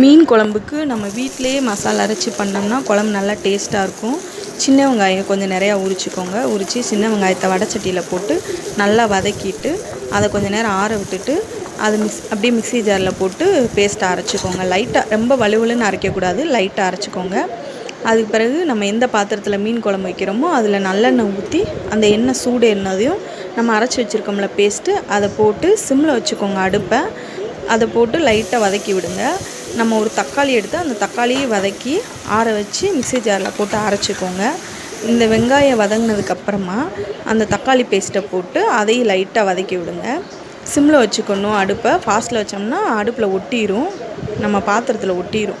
மீன் குழம்புக்கு நம்ம வீட்டிலையே மசாலா அரைச்சி பண்ணோம்னா குழம்பு நல்லா டேஸ்ட்டாக இருக்கும். சின்ன வெங்காயம் கொஞ்சம் நிறையா உரிச்சிக்கோங்க. உரித்து சின்ன வெங்காயத்தை வடச்சட்டியில் போட்டு நல்லா வதக்கிட்டு அதை கொஞ்சம் நேரம் ஆற விட்டுட்டு அது மிக்ஸ் அப்படியே மிக்ஸி ஜாரில் போட்டு பேஸ்ட்டாக அரைச்சிக்கோங்க. லைட்டாக ரொம்ப வலுவலுன்னு அரைக்கக்கூடாது. லைட்டாக அரைச்சிக்கோங்க. அதுக்கு பிறகு நம்ம எந்த பாத்திரத்தில் மீன் குழம்பு வைக்கிறோமோ அதில் நல்லெண்ணெய் ஊற்றி அந்த எண்ணெய் சூடு எண்ணதையும் நம்ம அரைச்சி வச்சுருக்கோம்ல பேஸ்ட்டு அதை போட்டு சிம்மில் வச்சுக்கோங்க அடுப்பை. அதை போட்டு லைட்டாக வதக்கி விடுங்க. நம்ம ஒரு தக்காளி எடுத்து அந்த தக்காளியை வதக்கி ஆற வச்சு மிக்சி ஜாரில் போட்டு அரைச்சிக்கோங்க. இந்த வெங்காயம் வதங்கினதுக்கப்புறமா அந்த தக்காளி பேஸ்ட்டை போட்டு அதையும் லைட்டாக வதக்கி விடுங்க. சிம்மில் வச்சுக்கணும் அடுப்பை. ஃபாஸ்ட்டில் வச்சோம்னா அடுப்பில் ஒட்டிடும் நம்ம பாத்திரத்தில் ஒட்டிடும்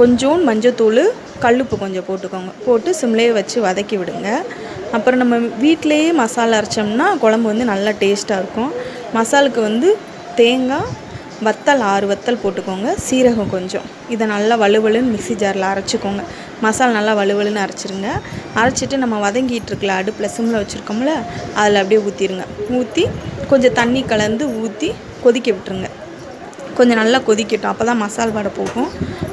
கொஞ்சோண்டு மஞ்சத்தூள் கல்லுப்பு கொஞ்சம் போட்டுக்கோங்க. போட்டு சிம்லேயே வச்சு வதக்கி விடுங்க. அப்புறம் நம்ம வீட்டிலையே மசாலா அரைச்சோம்னா குழம்பு வந்து நல்லா டேஸ்ட்டாக இருக்கும். மசாலுக்கு வந்து தேங்காய் வத்தல் ஆறு வத்தல் போட்டுக்கோங்க. சீரகம் கொஞ்சம். இதை நல்லா வலுவலுன்னு மிக்ஸி ஜாரில் அரைச்சிக்கோங்க. மசாலா நல்லா வலுவலுன்னு அரைச்சிருங்க. அரைச்சிட்டு நம்ம வதங்கிட்டு இருக்கல அடுப்பில் சிம்மில் வச்சுருக்கோம்ல அதில் அப்படியே ஊற்றிடுங்க ஊற்றி கொஞ்சம் தண்ணி கலந்து ஊற்றி கொதிக்க விட்டுருங்க. கொஞ்சம் நல்லா கொதிக்கட்டும். அப்போ தான் மசால் வடை போகும்.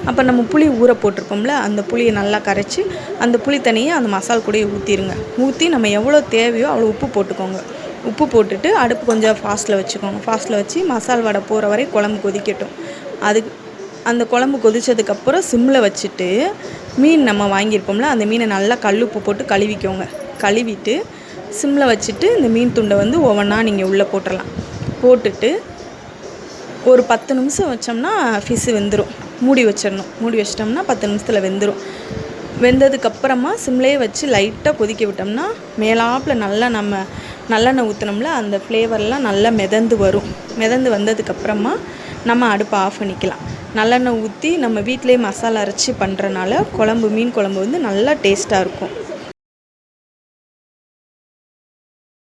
அப்போ நம்ம புளி ஊற போட்டிருப்போம்ல அந்த புளியை நல்லா கரைச்சி அந்த புளி தண்ணியை அந்த மசால் கூடயே ஊற்றிடுங்க ஊற்றி நம்ம எவ்வளோ தேவையோ அவ்வளோ உப்பு போட்டுக்கோங்க. உப்பு போட்டுட்டு அடுப்பு கொஞ்சம் ஃபாஸ்ட்டில் வச்சுக்கோங்க. ஃபாஸ்ட்டில் வச்சு மசால் வடை போகிற வரை குழம்பு கொதிக்கட்டும். அதுக்கு அந்த குழம்பு கொதித்ததுக்கப்புறம் சிம்மில் வச்சுட்டு மீன் நம்ம வாங்கியிருப்போம்ல அந்த மீனை நல்லா கல் உப்பு போட்டு கழுவிக்கோங்க. கழுவிட்டு சிம்மில் வச்சுட்டு இந்த மீன் துண்டை வந்து ஒவ்வொன்றா நீங்கள் உள்ளே போட்டுடலாம் போட்டுட்டு ஒரு பத்து நிமிஷம் வச்சோம்னா ஃபிஷ்ஷு வெந்துடும் மூடி வச்சிடணும். மூடி வச்சிட்டோம்னா பத்து நிமிஷத்தில் வெந்துடும் வெந்ததுக்கப்புறமா சிம்லேயே வச்சு லைட்டாக கொதிக்க விட்டோம்னா மேலாப்பில் நல்லா நம்ம நல்லெண்ணெய் ஊற்றினோம்ல அந்த ஃப்ளேவர்லாம் நல்லா மிதந்து வரும். மிதந்து வந்ததுக்கப்புறமா நம்ம அடுப்பை ஆஃப் பண்ணிக்கலாம். நல்லெண்ணெய் ஊற்றி நம்ம வீட்டிலே மசாலா அரைச்சி பண்ணுறனால குழம்பு மீன் குழம்பு வந்து நல்லா டேஸ்ட்டாக இருக்கும்.